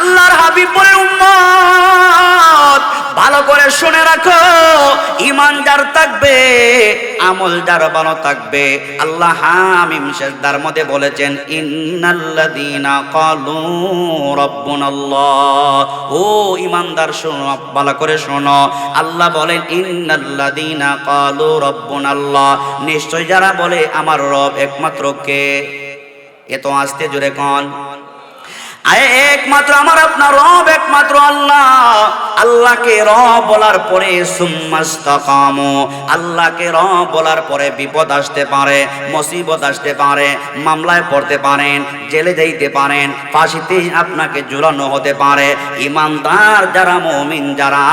আল্লাহর হাবিব বলে উম্মত, ভালো করে শুনে রাখো ইমান যার থাকবে আমল যার ভালো থাকবে। আল্লাহ হামিম শেষদার মধ্যে বলেছেন, ইন্নাল্লাযীনা ক্বালু রাব্বুনাল্লাহ। ও ইমানদার শোনো, ভালো করে শোনো। আল্লাহ বলেন, ইন্নাল্লাযীনা ক্বালু রাব্বুনাল্লাহ। নিশ্চয় যারা বলে, আমার রব একমাত্র কে? এত আসতে জোরে কন। আয় একমাত্র আমার আপনার রব একমাত্র আল্লাহ। আল্লাহকে রব বলার পরে সুম্মাস্তাকামু, আল্লাহকে রব বলার পরে বিপদ আসতে পারে, মুসিবত আসতে পারে, মামলায় পড়তে পারেন, জেলে যাইতে পারেন ফাঁসিতে আপনাকে ঝুলানো হতে পারে। ইমানদার যারা, মমিন যারা,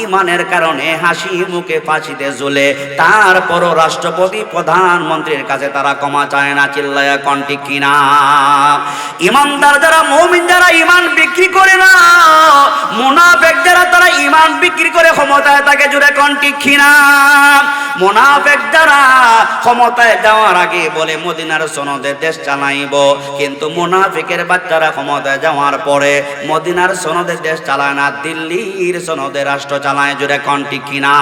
ইমানের কারণে হাসি মুখে ফাঁসিতে ঝুলে তারপরও রাষ্ট্রপতি, প্রধানমন্ত্রীর কাছে তারা ক্ষমা চায় না, চিল্লায়া কন্টি কিনা? ইমানদার যারা, মমিন যারা, ইমান বিক্রি করে না, মুনাফেক যারা ইমান বিক্রি করে ক্ষমতায় তাকে জুড়ে কন্টি কিনা মোনাফেক যারা ক্ষমতায় যাওয়ার আগে বলে, মদিনার সনদে দেশ চালাইব। কিন্তু মোনাফেকের বাচ্চারা ক্ষমতায় যাওয়ার পরে মদিনার সনদে দেশ চালায় না, দিল্লির সনদে রাষ্ট্র চালায় জুড়ে কন্টি কিনা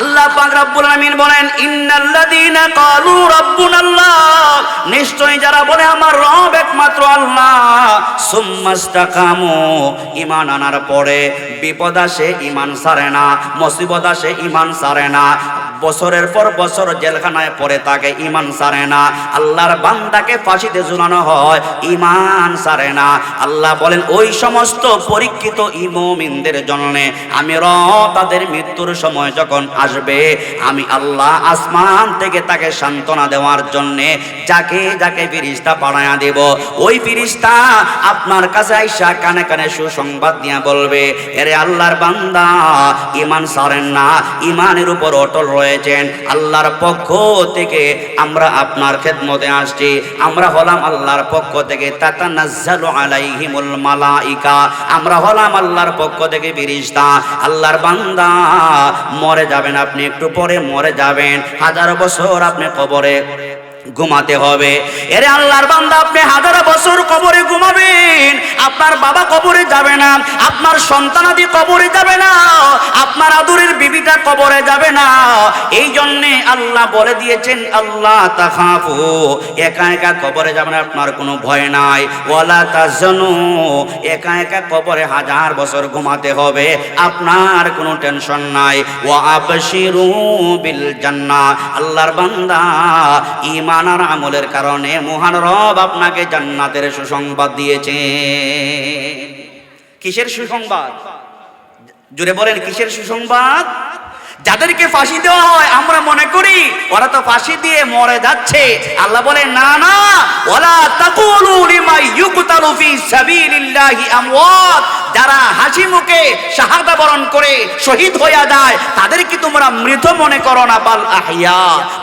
আল্লাহ পাক রব্বুল আমিন বলেন, ইন্নাল্লাযীনা ক্বালু রাব্বুনাল্লাহ। নিশ্চয় যারা বলে, আমার রব একমাত্র আল্লাহ। সুম্মাস্তাকামু ঈমান আনার পরে বিপদ আসে, ঈমান সারে না, মুসিবত আসে, ঈমান সারে না। বছরের পর বছর জেলখানায় পড়ে তাকে ইমান সারে না। আল্লাহর বান্দাকে ফাঁসিতে ঝুলানো হয় ইমান সারে না। আল্লাহ বলেন, ওই সমস্ত পরীক্ষিত ইমমিনদের জন্য আমি রব তাদের মৃত্যুর সময় যখন আসবে, আমি আল্লাহ আসমান থেকে তাকে সান্ত্বনা দেওয়ার জন্য যাকে যাকে ফিরিস্তা পাঠায়া দেব। ওই ফিরিস্তা আপনার কাছে আইসা কানে কানে সুসংবাদ দিয়া বলবে, এরে আল্লাহর বান্দা ইমান সারেন না। ইমানের উপর অটল রয়েছেন আল্লাহর পক্ষ থেকে আমরা আপনার খেদমতে আসছি। আমরা হলাম আল্লাহর পক্ষ থেকে তাতানাজ্জালু আলাইহিমুল মালাইকা। আমরা হলাম আল্লাহর পক্ষ থেকে ফিরিস্তা আল্লাহর বান্দা, মরে যাবেন আপনি, একটু পরে মরে যাবেন। হাজার বছর আপনি কবরে ঘুমাতে হবে। এরে আল্লাহর বান্দা, আপনি হাজার বছর কবরে ঘুমাবেন, আপনার বাবা কবরে যাবে না, আপনার সন্তানাদি কবরে যাবে না, আপনার আদুরের বিবিটা কবরে যাবে না। এই জন্যে আল্লাহ বলে দিয়েছেন, আল্লাহ তাখাফু, একা একা কবরে যাবে না, আপনার কোনো ভয় নাই। ওয়ালা তাজনু, একা একা কবরে হাজার বছর ঘুমাতে হবে, আপনার কোনো টেনশন নাই। ওয়া আবশিরু বিল জান্নাহ। আল্লাহর বান্দা ইমান আর আমলের কারণে মহান রব আপনাকে জান্নাতের সুসংবাদ দিয়েছে। কিসের সুসংবাদ? জুড়ে বলেন, কিসের সুসংবাদ? যাদেরকে ফাঁসি দেওয়া হয়, আমরা মনে করি ওরা তো ফাঁসি দিয়ে মরে যাচ্ছে। আল্লাহ বলে না না ওলা তাকুলু লিমা ইউকতালু ফি সাবিলিল্লাহি আমওয়াত। যারা হাসি মুখে শাহাদা বরণ করে শহীদ হইয়া যায়, তাদেরকে তোমরা মৃত মনে করো না, বাল আহিয়া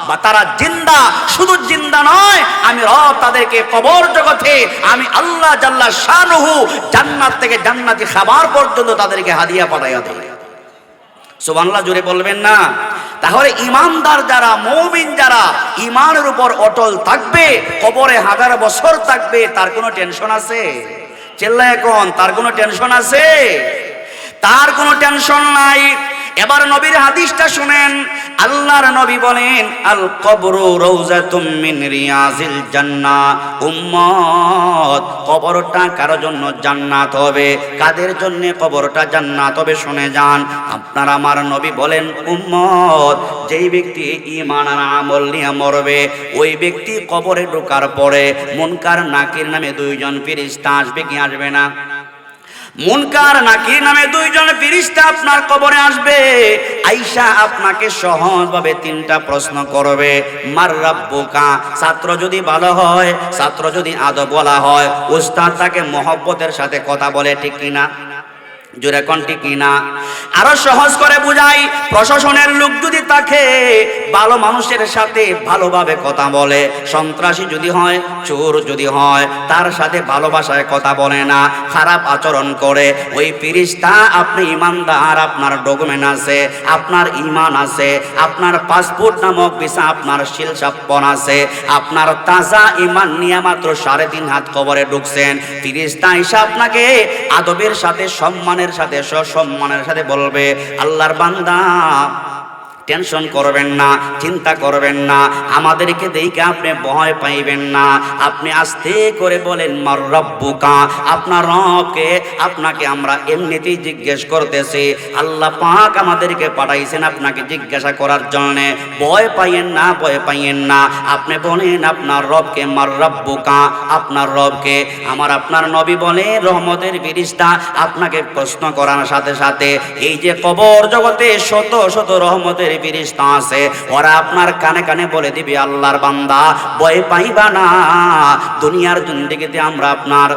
বা তারা জিন্দা, শুধু জিন্দা নয়, আমি রব তাদেরকে কবর জগতে, আমি আল্লাহ জাল্লা শানুহু জান্নাত থেকে জান্নাতি খাবার পর্যন্ত তাদেরকে হাদিয়া পাঠাইয়া দেয় সুবহানাল্লাহ জুড়ে বলবেন না। তাহলে ইমানদার যারা, মৌমিন যারা, ইমানের উপর অটল থাকবে, কবরে হাজার বছর থাকবে, তার কোনো টেনশন আছে? চেল্লা এখন, তার কোনো টেনশন আছে? তার কোনো টেনশন নাই। এবার নবীর হাদিসটা শুনেন আল্লাহর নবী বলেন, আল কবরু রৌজাতুম মিন রিয়াজিল জান্নাহ উম্মত, কবরটা কারও জন্য জান্নাত হবে? কাদের জন্য কবরটা জান্নাত হবে শুনে যান। আপনার আমার নবী বলেন, উম্মত, যেই ব্যক্তি ঈমান আর আমল নিয়ে মরবে, ওই ব্যক্তি কবরে ঢোকার পরে মুনকার নাকির নামে দুইজন ফেরেশতা আসবে কি আসবে না? মুনকার নাকি নামে দুইজন ফিরিস্তা আপনার কবরে আসবে? আইসা আপনাকে সহজভাবে তিনটা প্রশ্ন করবে। মার রাব্বুকা, ছাত্র যদি ভালো হয়, ছাত্র যদি আদব বলা হয় ওস্তাদ তাকে মহব্বতের সাথে কথা বলে, ঠিক কিনা? জোরে কন্টি কিনা? আরও সহজ করে বুঝাই, প্রশাসনের লোক যদি তাকে ভালো মানুষের সাথে ভালোভাবে কথা বলে, সন্ত্রাসী যদি হয়, চোর যদি হয়, তার সাথে ভালোবাসায় কথা বলে না, খারাপ আচরণ করে, ওই আপনি ইমানদার, আপনার ডকুমেন্ট আছে, আপনার ইমান আছে, আপনার পাসপোর্ট নামক ভিসা, আপনার শিলসাপ্পন আছে, আপনার তাজা ইমান নিয়ে মাত্র সাড়ে তিন হাত কবরে ঢুকছেন, ফিরিস্তা এসে আপনাকে আদবের সাথে সম্মানের সাথে সসম্মানের সাথে বলবে আল্লাহর বান্দা টেনশন করবেন না, চিন্তা করবেন না, আমাদেরকে দেখে আপনি ভয় পাইবেন না। আপনি আস্তে করে বলেন, মার রব্বুকা, আপনার রবকে আপনাকে আমরা এমনিতেই জিজ্ঞেস করতেছি। আল্লাহ পাক আমাদেরকে পাঠাইছেন আপনাকে জিজ্ঞাসা করার জন্যে। ভয় পাইয়েন না, ভয় পাইয়েন না। আপনি বলেন, আপনার রবকে, মার রব্বুকা, আপনার রবকে। আমার আপনার নবী বলে, রহমতের বিরিস্তা আপনাকে প্রশ্ন করার সাথে সাথে এই যে কবর জগতে শত শত রহমতের ফিরিস্তা আছে, ওরা আপনার কানে কানে বলে দিবে, আল্লাহর বান্দা, ভয় পাইবা না। দুনিয়ার জিন্দিগিতে আমরা আপনার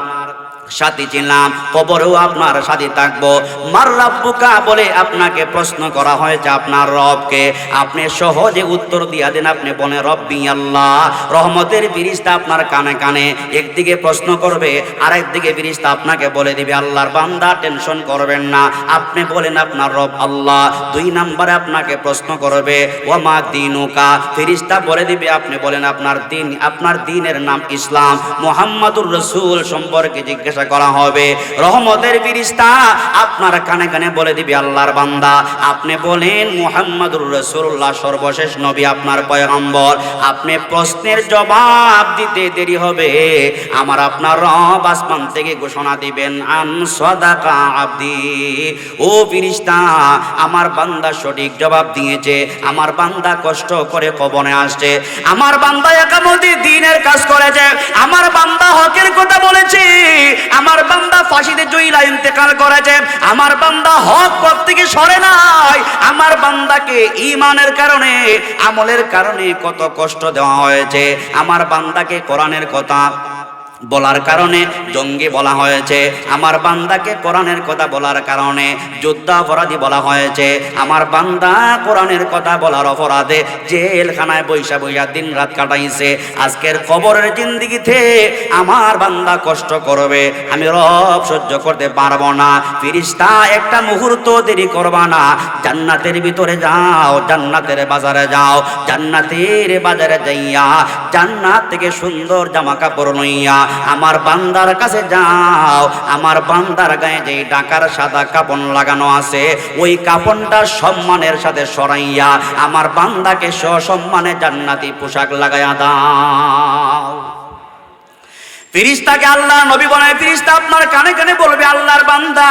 সাথী ছিলাম কবরেও আপনার সাথে থাকব। মার রাব্বুকা বলে আপনাকে প্রশ্ন করা হয়েছে আপনার রবকে। আপনি সহজে উত্তর দিয়া দেন, আপনি বলে রব্বি আল্লাহ। রহমতের ফিরিস্তা আপনার কানে কানে একদিকে প্রশ্ন করবে, আরেকদিকে ফিরিস্তা আপনাকে বলে দিবে, আল্লাহর বান্দা, টেনশন করবেন না। আপনি বলেন, আপনার রব আল্লাহ। দুই নম্বরে আপনাকে প্রশ্ন করবে ও মা দিনুকা? ফিরিস্তা বলে দিবে, আপনি বলেন, আপনার দিন, আপনার দিনের নাম ইসলাম। মোহাম্মদুর রসুল সম্পর্কে জিজ্ঞাসা করা হবে, রহমতের ফিরিস্তা আপনার কানে কানে বলে দিবে, আল্লাহর বান্দা। আপনি বলেন, মোহাম্মদুর রসুল্লাহ সর্বশেষ নবী আপনার পয়গম্বর। আপনি প্রশ্নের জবাব দিতে দেরি হবে। আমার আপনার রব আসমান থেকে ঘোষণা দিবেন, আন সদাকা আব্দি। ও ফিরিস্তা, আমার বান্দা সঠিক জবাব দিয়েছে, আমার বান্দা কষ্ট করে কবনে আসছে। আমার বান্দা একামতি দিনের কাজ করেছে, আমার বান্দা হকের কথা বলেছে। আমার বান্দা ফাঁসিতে জয়ীলা ইন্তেকাল করেছে। আমার বান্দা হক পথ থেকে সরে নাই। আমার বান্দাকে ইমানের কারণে, আমলের কারণে কত কষ্ট দেওয়া হয়েছে। আমার বান্দাকে কোরআনের কথা বলার কারণে জঙ্গি বলা হয়েছে, আমার বান্দাকে কোরআনের কথা বলার কারণে যুদ্ধাপরাধী বলা হয়েছে, আমার বান্দা কোরআনের কথা বলার অপরাধে জেলখানায় বৈশা বৈশা দিন রাত কাটাইছে, আজকের খবরের জিন্দিগিতে আমার বান্দা কষ্ট করবে, আমি রব সহ্য করতে পারব না, ফিরিস্তা একটা মুহূর্ত দেরি করবা না, জান্নাতের ভিতরে যাও, জান্নাতের বাজারে যাও, জান্নাতের বাজারে যাইয়া জান্নাত থেকে সুন্দর জামা কাপড় নইয়া আমার বান্দার কাছে যাও। আমার বান্দার গায়ে যে ডাকার সাদা কাপড় লাগানো আছে, ওই কাপড়টা সম্মানের সাথে সরাইয়া আমার বান্দাকে সসম্মানে জান্নাতি পোশাক লাগাইয়া দাও। ফিরিস্তাকে আল্লাহ নবী বনায়, ফিরিস্তা আপনার কানে কানে বলবে, আল্লাহর বান্দা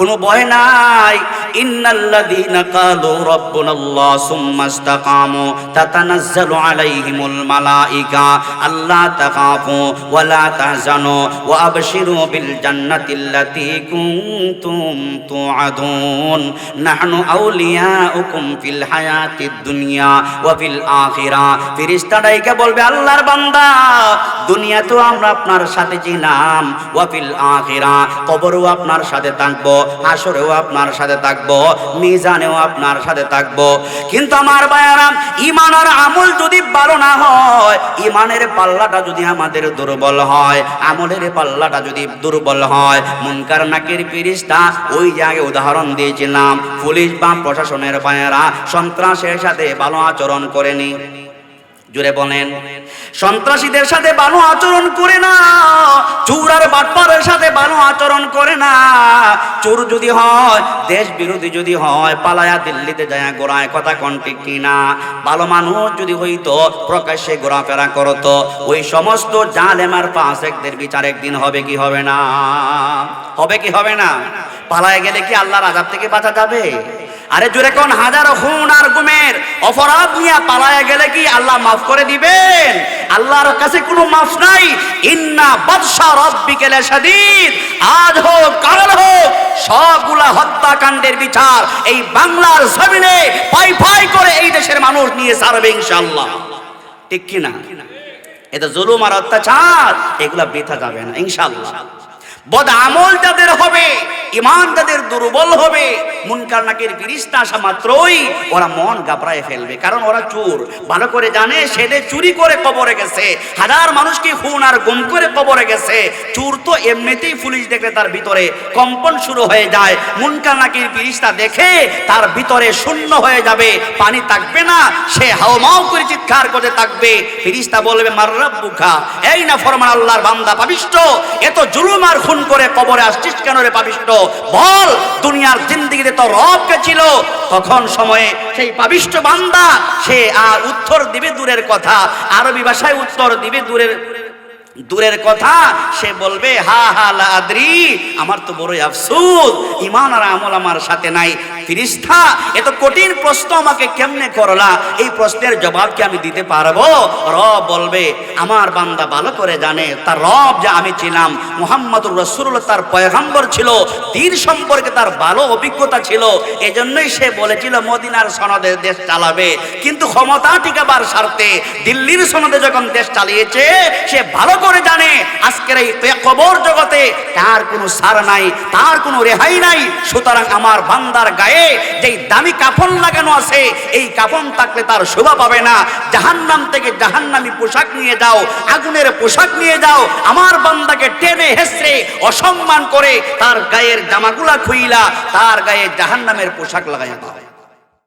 কোনো ভয় নাই। ইন্নাল্লাযীনা ক্বালু রাব্বুনাল্লাহ সুম্মা ইসতাকামু তাতানাজ্জালু আলাইহিমুল মালাইকা। আল্লা তাখাফু ওয়া লা তাহজানু ওয়া আবশিরু বিল জান্নাতিল্লাতী কুনতুম তুআদুন। নাহনু আউলিয়াউকুম ফিল হায়াতিদ দুনিয়া ওয়া ফিল আখিরা। ফেরেশতাদাইকে বলবে, আল্লাহর বান্দা দুনিয়া তো আমরা আপনার সাথে ছিলাম, ওয়া ফিল আখিরা। কবরও আপনার সাথে থাকব হাসরেও আপনার সাথে থাকব, মিজানেও আপনার সাথে থাকব। কিন্তু আমার বায়ারা ইমান আর আমল যদি ভালো না হয় ইমানের পাল্লাটা যদি আমাদের দুর্বল হয়, আমলের পাল্লাটা যদি দুর্বল হয়, মুনকার নাকির ফিরিস্তা, ওই জায়গায় উদাহরণ দিয়েছিলাম, পুলিশ বা প্রশাসনের বায়ারা সন্ত্রাসের সাথে ভালো আচরণ করেনি। জুড়ে বলেন, সন্ত্রাসীদের সাথে ভালো আচরণ করে না, চোর আর বাটপারের সাথে ভালো আচরণ করে না। চোর যদি হয়, দেশ বিরোধী যদি হয়, পালায়া দিল্লিতে যায়, গোড়ায় কথা কন ঠিক কিনা। ভালো মানুষ যদি হইতো, প্রকাশ্যে ঘোরাফেরা করতো। ওই সমস্ত জালেমার পাশ একদের বিচার একদিন হবে কি হবে না? হবে কি হবে না? পালায় গেলে কি আল্লাহর আজাব থেকে বাঁচা যাবে? আরে জোরে কোন হাজার খুন আর গুমের অপরাধ নিয়ে পালায়া গেলে কি আল্লাহ মাফ করে দিবেন? আল্লাহর কাছে কোনো মাফ নাই। ইন্না বাদশা রব্বিকে লাশাদীদ। আজ হোক, কাল হোক, সবগুলা হত্যাকাণ্ডের বিচার এই বাংলার জমিনে পাই পাই করে এই দেশের মানুষ নিয়ে সারবে ইনশাআল্লাহ। ঠিক কি না এটা জুলুম আর অত্যাচার, এগুলা বৃথা যাবে না, ইনশাআল্লাহ। বদ আমল যাদের হবে ইমান যাদের দুর্বল হবে, মুনকার নাকের বিরিস্তা আসা মাত্রই ওরা মন গাবড়ায় ফেলবে। কারণ ওরা চোর। ভালো করে জানে, সেদে চুরি করে কবরে গেছে। হাজার মানুষকে খুন আর গুম করে কবরে গেছে। চোর তো এমনিতেই পুলিশ দেখলে তার ভিতরে কম্পন শুরু হয়ে যায়। মুনকার নাকির বিরিস্তা দেখে তার ভিতরে শূন্য হয়ে যাবে। পানি থাকবে না, সে হাওমাও করে চিৎকার করতে থাকবে। ফিরিস্তা বলবে মার্রাব এই না ফরমান আল্লাহর বান্দা পাবিষ্ট এত জুলুম আর খুন করে কবরে আসছিস কেন রে পাবিষ্ট বল, দুনিয়ার জিন্দিগিতে তো রবকে ছিল। তখন সময়ে সেই পাবিষ্ট বান্দা, সে আর উত্তর দিবে দূরের কথা। আরবি ভাষায় উত্তর দিবে দূরের দূরের কথা। সে বলবে, হা হা লাদ্রি আমার তো বড়ই আফসোস। ইমান আর আমল আমার সাথে নাই। ফিরিস্তা, এত কঠিন প্রশ্ন আমাকে কেমনে করলা? এই প্রশ্নের জবাব কি আমি দিতে পারব? রব বলবে, আমার বান্দা ভালো করে জানে, তার রব যে আমি ছিলাম, মুহাম্মদুর রসুল্লাহ তার পয়গাম্বর ছিল দিন সম্পর্কে তার ভালো অভিজ্ঞতা ছিল, এজন্যই সে বলেছিল, মদিনার সনদে দেশ চালাবে। কিন্তু ক্ষমতা টিকাবার স্বার্থে দিল্লির সনদে যখন দেশ চালিয়েছে, সে ভালো করে জানে, আজকের এই কবর জগতে তার কোনো সার নাই, তার কোনো রেহাই নাই। সুতরাং আমার বান্দার গায়ে যেই দামি কাফন লাগানো আছে, এই কাফন থাকলে তার শোভা পাবে না। জাহান্নাম থেকে জাহান্নামি পোশাক নিয়ে যাও, আগুনের পোশাক নিয়ে যাও, আমার বান্দাকে টেনে হেসড়ে অসম্মান করে তার গায়ের জামাগুলা খুইলা, তার গায়ে জাহান্নামের পোশাক লাগাইয়া দাও।